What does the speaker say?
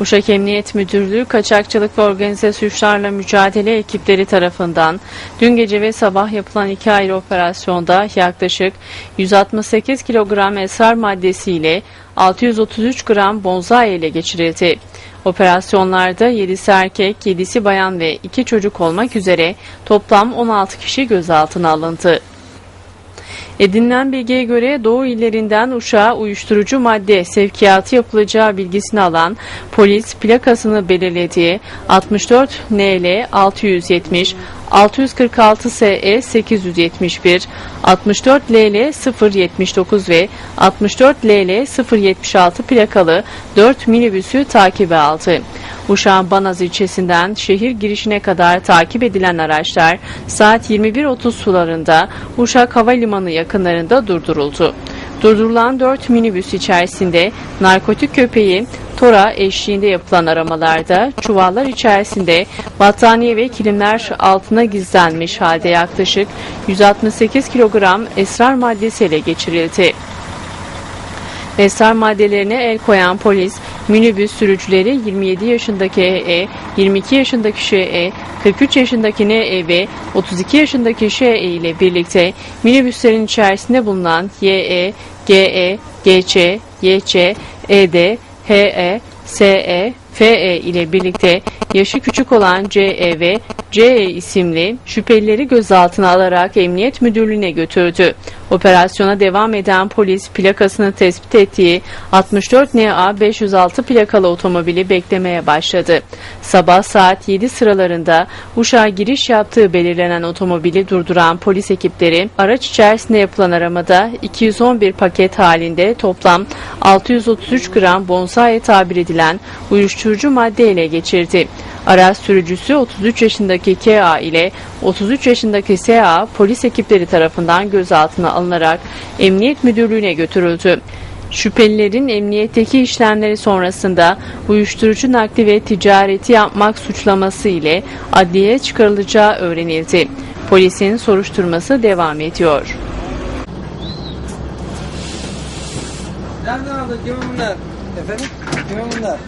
Uşak Emniyet Müdürlüğü Kaçakçılık ve Organize Suçlarla Mücadele ekipleri tarafından dün gece ve sabah yapılan iki ayrı operasyonda yaklaşık 168 kilogram esrar maddesiyle 633 gram bonzai ele geçirildi. Operasyonlarda 7'si erkek, 7'si bayan ve 2 çocuk olmak üzere toplam 16 kişi gözaltına alındı. Edinilen bilgiye göre Doğu illerinden Uşak'a uyuşturucu madde sevkiyatı yapılacağı bilgisini alan polis plakasını belirlediği 64 NL 670 646 SE 871 64 LL 079 ve 64 LL 076 plakalı 4 minibüsü takibe aldı. Uşak'ın Banaz ilçesinden şehir girişine kadar takip edilen araçlar saat 21.30 sularında Uşak Havalimanı yakınlarında durduruldu. Durdurulan 4 minibüs içerisinde narkotik köpeği Tora eşliğinde yapılan aramalarda çuvallar içerisinde battaniye ve kilimler altına gizlenmiş halde yaklaşık 168 kilogram esrar maddesi ele geçirildi. Esrar maddelerine el koyan polis, minibüs sürücüleri 27 yaşındaki EE, 22 yaşındaki ŞE, 43 yaşındaki NE ve 32 yaşındaki ŞE ile birlikte minibüslerin içerisinde bulunan YE, GE, GC, YC, ED, HE, SE, FE ile birlikte yaşı küçük olan CE ve CE isimli şüphelileri gözaltına alarak Emniyet Müdürlüğü'ne götürdü. Operasyona devam eden polis plakasını tespit ettiği 64 NA 506 plakalı otomobili beklemeye başladı. Sabah saat 7 sıralarında Uşak'a giriş yaptığı belirlenen otomobili durduran polis ekipleri araç içerisinde yapılan aramada 211 paket halinde toplam 633 gram bonsai tabir edilen uyuşturucu madde ele geçirdi. Araç sürücüsü 33 yaşındaki KA ile 33 yaşındaki SA polis ekipleri tarafından gözaltına alınarak Emniyet Müdürlüğü'ne götürüldü. Şüphelilerin emniyetteki işlemleri sonrasında uyuşturucu nakli ve ticareti yapmak suçlaması ile adliyeye çıkarılacağı öğrenildi. Polisin soruşturması devam ediyor. Nereden aldın? Kimin bunlar? Efendim? Kimin bunlar?